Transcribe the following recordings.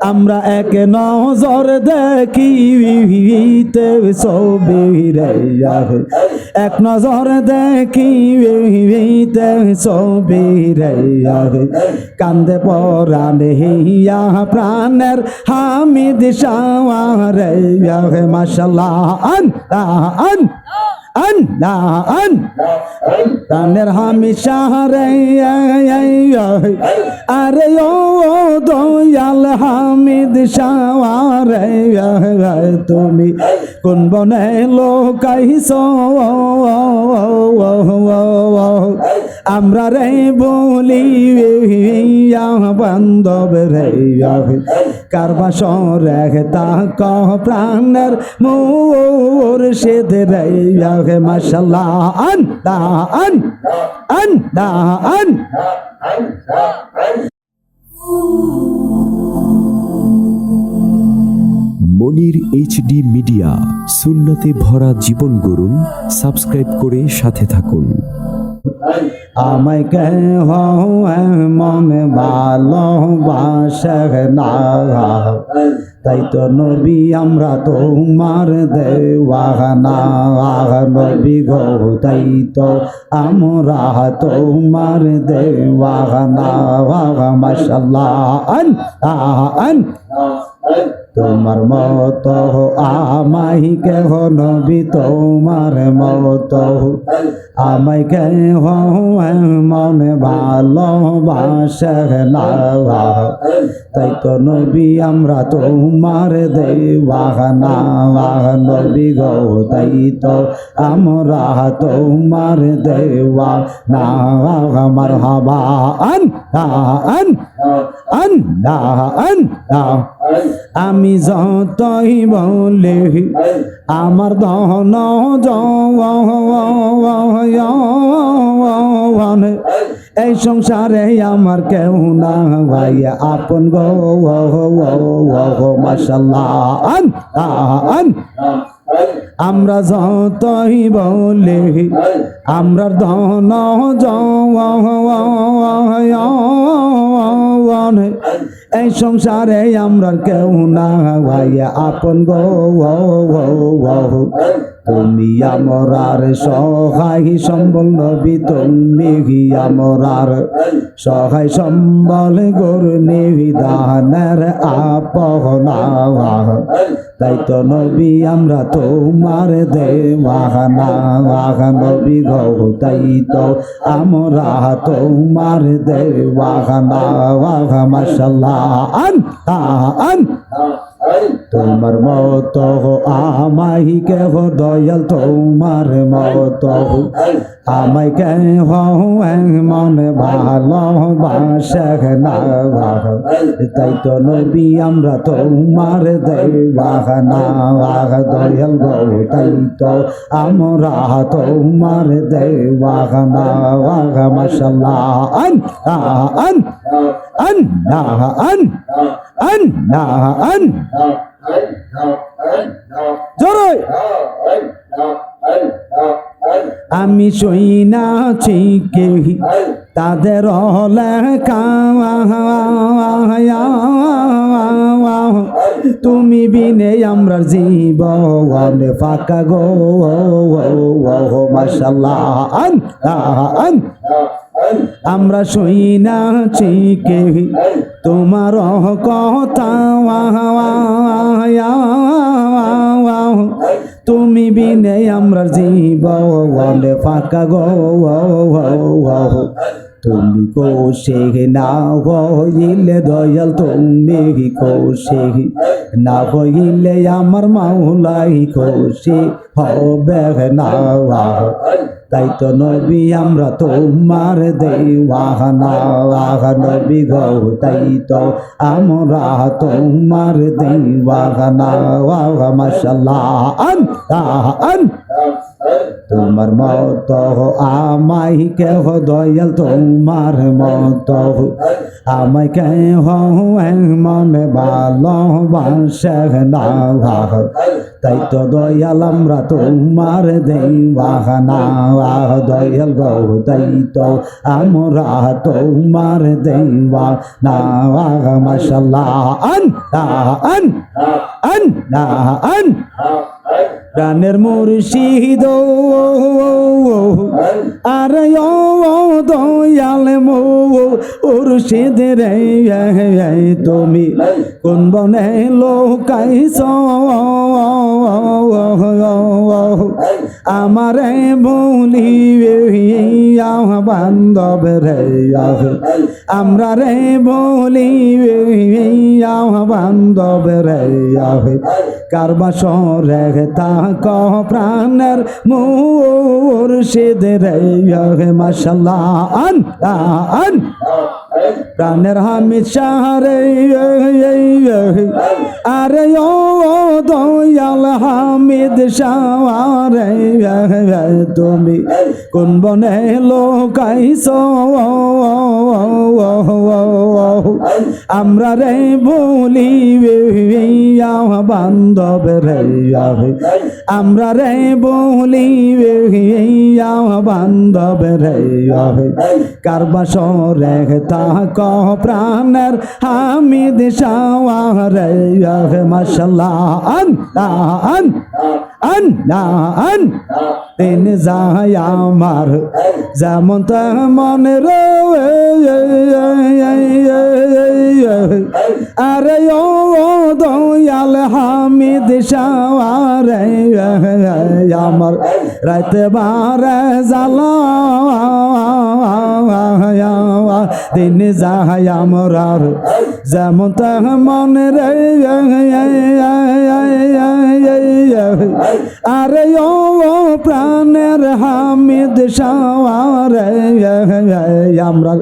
আমরা এক নজর দেখি ছবি রে এক নজর দেখি ছবি রে কান্দে পরাণে হিয়া প্রাণের হামিদ শাওয়ারে মাশাল্লাহ আন আন আন আন প্রাণের হামি শাহরে আরে ও দয়াল হামিদ শাওয়ারে তুমি কোন বনে লোকাইছ? আমরা রে বলি বান্ধব রে কারবাস রে তা কহ প্রাণের মোর সেদ রে মাশাল্লাহ আন দা আন আন দা আন। মনির এইচডি মিডিয়া সুন্নতে ভরা জীবন গড়ুন সাবস্ক্রাইব করে সাথে থাকুন। আমায় কেহ মনে ভালোবাসে না। তাই তো নবী, আমরা তোমার দেওয়ানা। নবী গো, তাই তো আমরা তোমার দেওয়ানা। মাশাল্লাহ আন আন। তোমার মত আমাই কেহ নবী, তোমার মত। আমাই কেহ মনে ভালোবাসে না। তাই তো নবী, আমরা তোমার দেওয়ানা। নবী গো, তাই তো আমরা তোমার দেওয়া না আমার হাবা আন আন আন আন আমি যতই বলে আমার দহন জওয়ান, এই সংসারে আমার কেউ না ভাই। আপন গো আমরা যতই বলে আমরা ধন জওয়ান এই সংসারে আমরা কেউ না ভাইয়া, আপন গো তুমি আমরার সহায় সম্বল নবী, তুমি আমরার সহায় সম্বল গরু নিবিধানের আপনা তাই তো নবী, আমরা তো মার দে মাহানা মাহা নবী গৌ, তাই তো আমরা তোমার দেওয়ানা। মাশাল্লাহ আন আন তোমার মত আমাই কেহ দয়াল, তোমার মত আমাই কেহ মন ভালোবাসে না তাই তো নবী, আমরা তোমার দেওয়ানা দয়াল গো, তাই তো আমরা তোমার দেওয়ানা মাশাল্লাহ আন আন আন আন। আন আন। জোরে। আমি শুই নাছি কে তাদের তুমি বিনে আমরা জীবন ফাঁকা গো। মাসাল্লাহ আন আন। আমরা শুই নাছি কে তোমার কথা তুমি বিনে আমরা জীবন ফাঁকা গো, তুমি কোষে না হইলে দয়াল, তুমি কোষে না হইলে আমার মাওলাই কোষে হবে না। তাই তো নবী, আমরা তোমার দেওয়ানা। নবী গো, তাই তো আমরা তোমার দেওয়ানা। মাসাল্লাহ আন আন। তোমার মত আমাই কেহ দয়াল, তোমার মত আমাই কেহ মনে ভালোবাসে না। তাই তো দয়াল, আমরা তোমার দেবাহানা দয়াল গো, তাই তো আমরা তোমার দেবা না মাশাল্লাহ আন আন আন আন। প্রাণের মুর্শিদ আর দয়াল মুর্শিদ রে তুমি কোন বনে লোকাইছ আমার বলি বান্ধব রে আমরা রে বলি বান্ধব রে কারবাস রে তাক প্রাণের মুর্শিদ রে মাশাল্লাহ, আন আন। প্রাণের হামিদ শাহরে আরে ও দয়াল হামিদ শাহরে তুমি কোন বনে লোকাইছ? আমরা রে বলি বান্ধব রে আমরা রে বলি বান্ধব রে কারবাস রে তাক প্রাণের হামিদ শাওয়ারে মাশাল্লাহ আন আন আন আমার যেমন তেমন রে আরে ও দয়াল হামিদ শাওয়ারে, আমার রাতে বারে জ্বালা দিন যাহাই আমরার যেমন তেমন রে, আরে ও প্রাণের হামিদ সাওয়ারে আমরা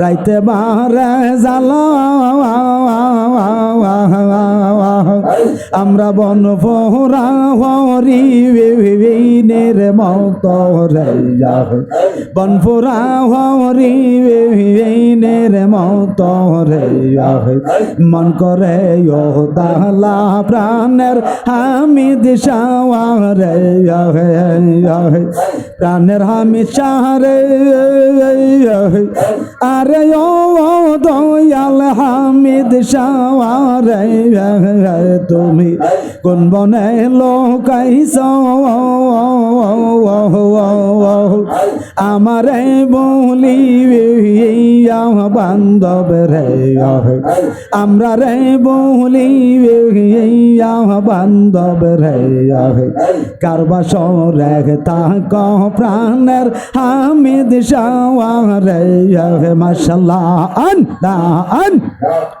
রাইতে বারে জাল আমরা বন ফোরা হরি নের মত রে বন ফোরা হরি নের মত রে মন করে, ও প্রাণের হামিদ শাওয়ারে প্রাণের হামিদ শাহরে আরে, ও দয়াল হামিদ শাওয়ারে তুমি কোন বনে লোকাইছ? আমারে বলি বান্ধব রে আমরা রে বলি বান্ধব রে কারবাস রে তাক প্রাণের হামিদ শাওয়ারে মাশাল্লাহ, আন আন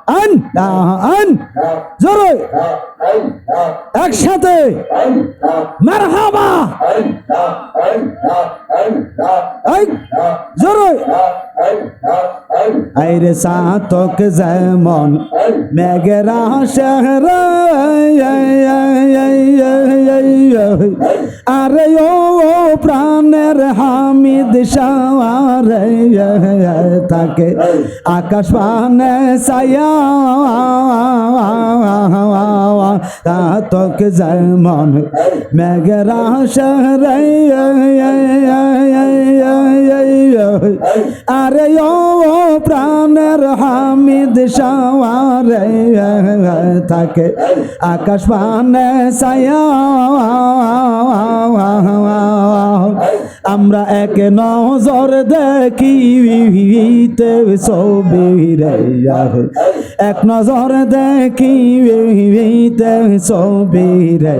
আন আন। জোরে। একসাথে। মারহাবা। জোরে। আইরে সাতক যেমন মেঘেরা শহর, আরে ও প্রাণের হামিদ সাওয়ারে থাকে আকাশ পানে সায়া তাতক যেমন মেঘেরা শহর, আরে ও প্রাণের হামিদ সাওয়ারে থাকে আকাশ পানে সায়া আমরা এক নজর দেখি ছবি রে এক নজর দেখি ছবি রে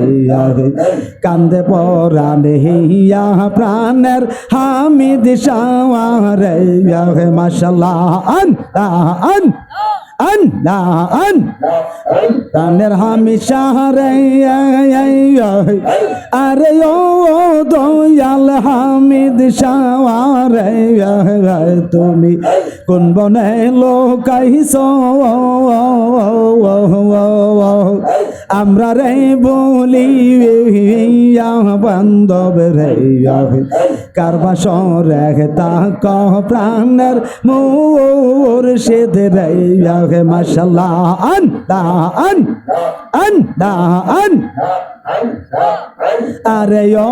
কান্দে পরানে হিয়া প্রাণের হামিদ শাওয়ারে মাশাল্লাহ আন আন। আন আন প্রাণের হামিশা রে আরে ও দয়াল হামিদ শাওয়ারে তুমি কোন বনে লোকাইছ আমরা রে বলি বান্ধব রে কারবা সরে তা কহ প্রাণের মোর সেদ রে মাসাল্লাহ আন, দা, আন আন, দা, আন। আরে ও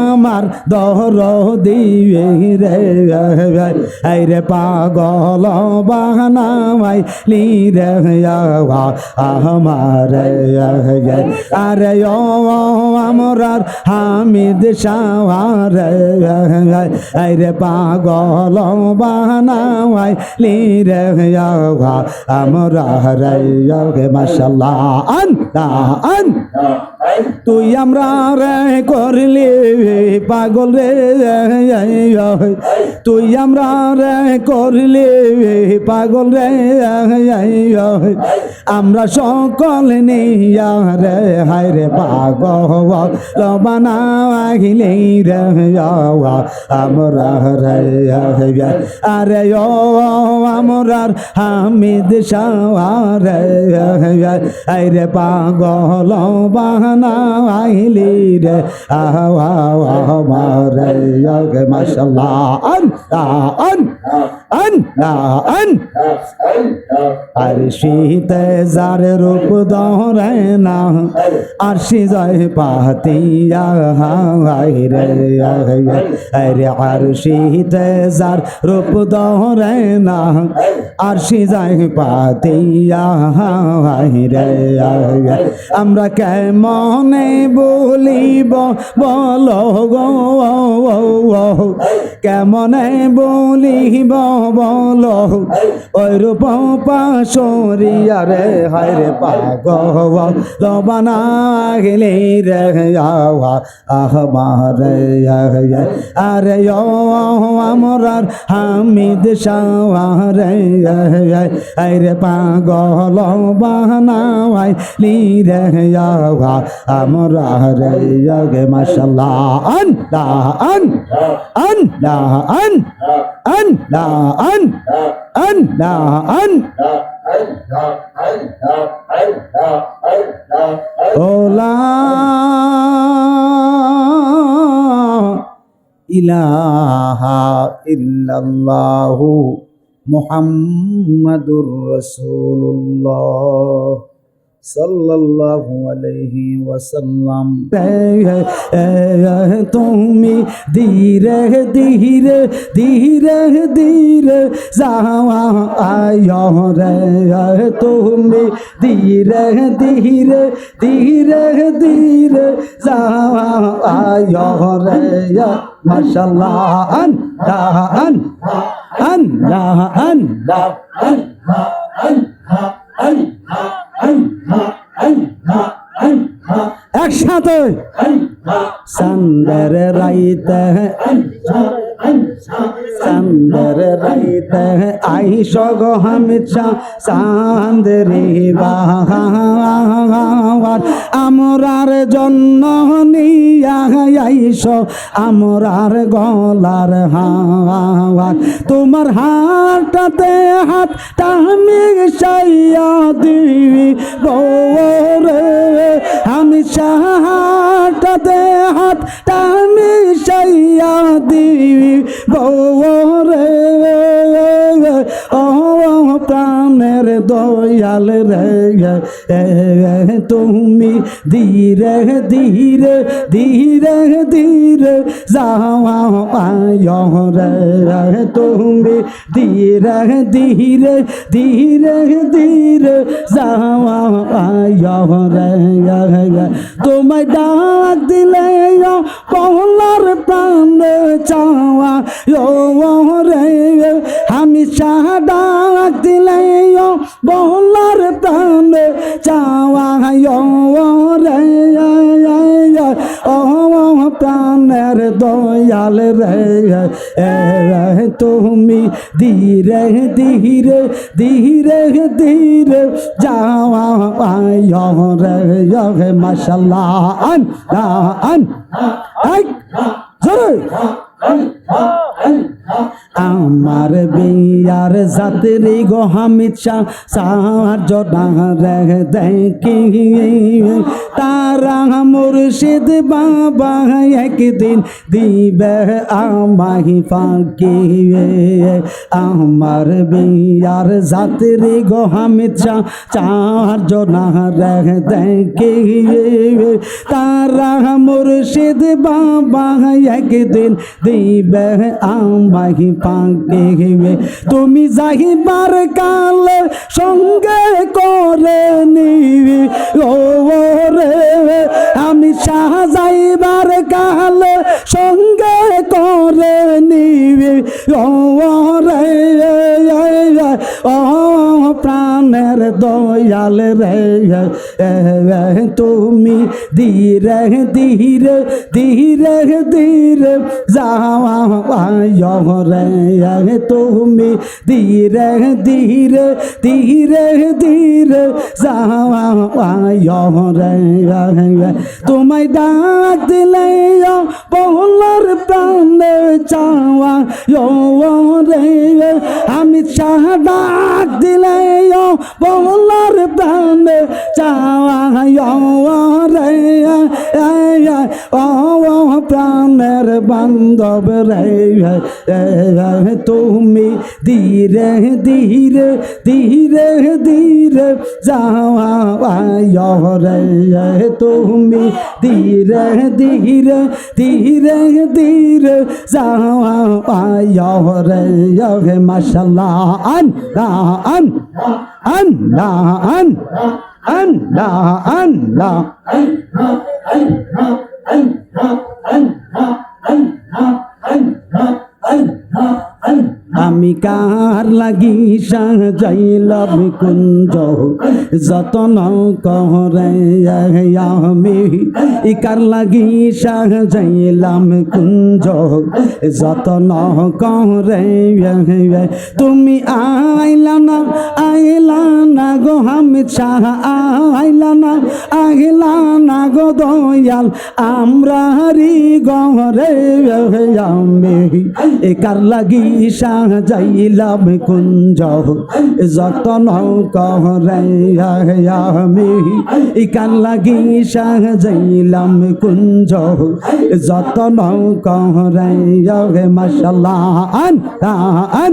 আমার দর দিবে রে এই রে পাগল বাহানামাই লি রে আমার, আরে ও আমরার হামিদ সাওয়ার এই রে পাগল বাহানামাই লি রে আমরা রে মাশাল্লাহ আন আন। তুই আমরা রে করলি, পাগল রে, তুই আমরা রে করলি, পাগল রে, আমরা সকল নিয়া রে, হায় রে পাগল লবানা আহিলে রে, আমরা রে, আরে আমরার হামিদ সাওয়ার রে পাগল বাহানা আইলি রে। আমার মাসাল্লাহ আন আন আন আন। আর শীতে যার রূপ দরে না আর সে যায় পাতিয়া হাই রে আরে আর শীতে যার রূপ দরে না আর সে যায় পাতিয়া হাই রে আমরা কেমনে বলিব, বল গো কেমনে বলিব? বল ওই রূপ পাশরিয়া রে, হায় রে পাগ লবানা গেলে রে আহ মারে আরে ও, আমরার হামিদ সাওয়ারে আরে পাগল বাহানাই লি রে আমরা রে গে মাশাল্লাহ। আন দা আন আন। দা আন আন দা আন আন দা আন ওলা ইলাহা ইল্লাল্লাহু মুহাম্মাদুর রাসূলুল্লাহ সাল্লাল্লাহু আলাইহি ওয়াসাল্লাম তুমি ধীরে ধীরে ধীরে ধীরে যাওয়া আয় রে তুমি ধীরে ধীরে ধীরে ধীরে যাওয়া আয় রে মাশাল্লাহ আন দা আন আন দা আন দা আন একসাথে। চন্দর রাইতে। চন্দর রাইতে আই সগ হামিছা চাঁদ রে বাহার আমরার জন্য নিয়া আইস আমরার গলার হাওয়ার তোমার হাতটাতে হাত টামি সাইয়া দিবি গৌরে আমি হাতটাতে হাত টামি সাইয়া দিবি ও প্রাণের দয়াল রে তুমি ধীরে ধীরে ধীরে ধীরে যাওয়া রে। তুমি ধীরে ধীরে ধীরে ধীরে যাওয়া রে তোমায় ডাক দিলে কহলার প্রাণ চাওয়া রে আমি ডাক দিলে বহলার প্রাণ চাওয়া রে ও প্রাণের দয়াল রে তুমি ধীরে ধীরে ধীরে ধীরে যাওয়া। রে মাসাল্লাহ আন আন আই জোরে আমার বিয়ার জাতরি গো হামিদ শাহ সাহায্য রে দেখি। তারা মুর্শিদ বাবা একদিন দিবে আমাহি ফাঁকি। আমার বিয়ার জাতরি গো হামিদ শাহ চার্য রে দেখি। তারা মুর্শিদ বাবা একদিন দিবে আমাহি পাকে তুমি যাইবার কাল সঙ্গে করে নিবি। ও রে আমি শাহ যাইবার কাল সঙ্গে করে নিবি। ও দয়াল রে তুমি ধীরে ধীরে ধীরে ধীরে যাওয়া রে তুমি ধীরে ধীরে ধীরে ধীরে যাওয়া রে তোমায় ডাক দিলে বহলার প্রাণে চাওয়া রে চাহ ডাক দিলে বহলার প্রাণে চাওয়া রে। ও প্রাণের বান্ধব রে তুমি ধীরে ধীরে ধীরে ধীরে যাওয়া রে তুমি ধীরে ধীরে ধীরে ধীরে যাওয়া রে মাশাল্লাহ আন আন আন আন আন আন আন anh, anh, anh, anh, anh, anh, আমি কার লাগি সাজাইলাম কুঞ্জ? যতন করে আমি কার লাগি সাজাইলাম কুঞ্জ। যতন করে তুমি আইলা না আইলা না গো হামিদ শাহ আইলা না আইলা না গো দয়াল। আমরা রি গরে আমি একার লাগি সাজাইলাম কুঞ্জ যতন আমি একার লাগি সাজাইলাম কুঞ্জ যতন আন আন।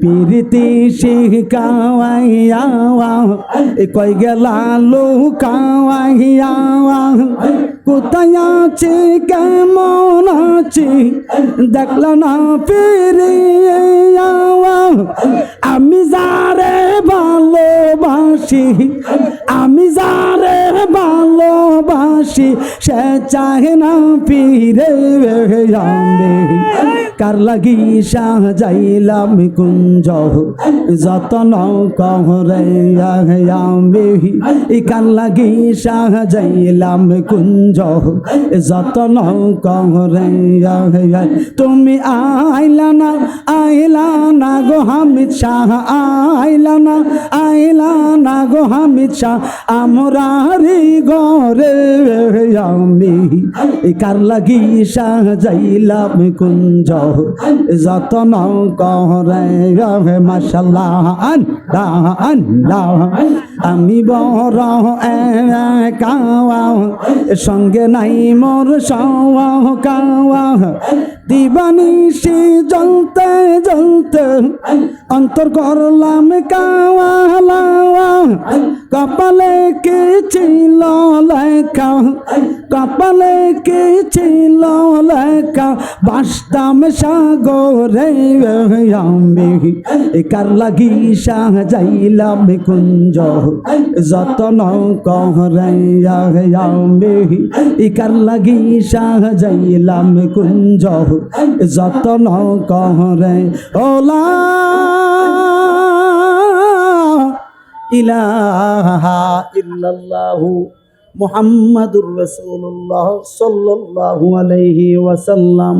পিরিতি শিখাওয়াইয়া কই গেলা লুকাওয়াইয়া কোথায় আছে কেমন আছে, দেখল না ফিরিয়া আমি যারে ভালোবাসি, আমি যারে ভালোবাসি, সে চাহে না ফিরে আমি কার লাগি সাজাইলাম কুঞ্জ, যতন কহরে আমি কার লাগি সাজাইলাম কুঞ্জ, যতন কহরে তুমি আইলা না আইলা না গো হামিদ শাহ, আইলা না আইলা না গো হামিদ শাহ। আমরা রে গরে আমি কার লাগি সাজাইলাম কুঞ্জ। যতন করে মাসাল্লাহ আল্লাহ। আমি বড় কাওয়া সঙ্গে নাই মোর কাওয়া সে জ্বলতে জ্বলতে অন্তর করলাম কাওয়া লাওয়া কপালে কে ছিল লেখা, কপালে কি ছিল লেখা? বাসতাম সাগরে আমি কার লাগি সাজাইলাম কুঞ্জ। যতন কহরে আমি কার লাগি সাজাইলাম কুঞ্জ। যতন কহরে ওলা ইলাহা ইল্লাল্লাহু মুহাম্মাদুর রসুল্লাহ সাল্লাহ আলহি ওয়াসাল্লাম।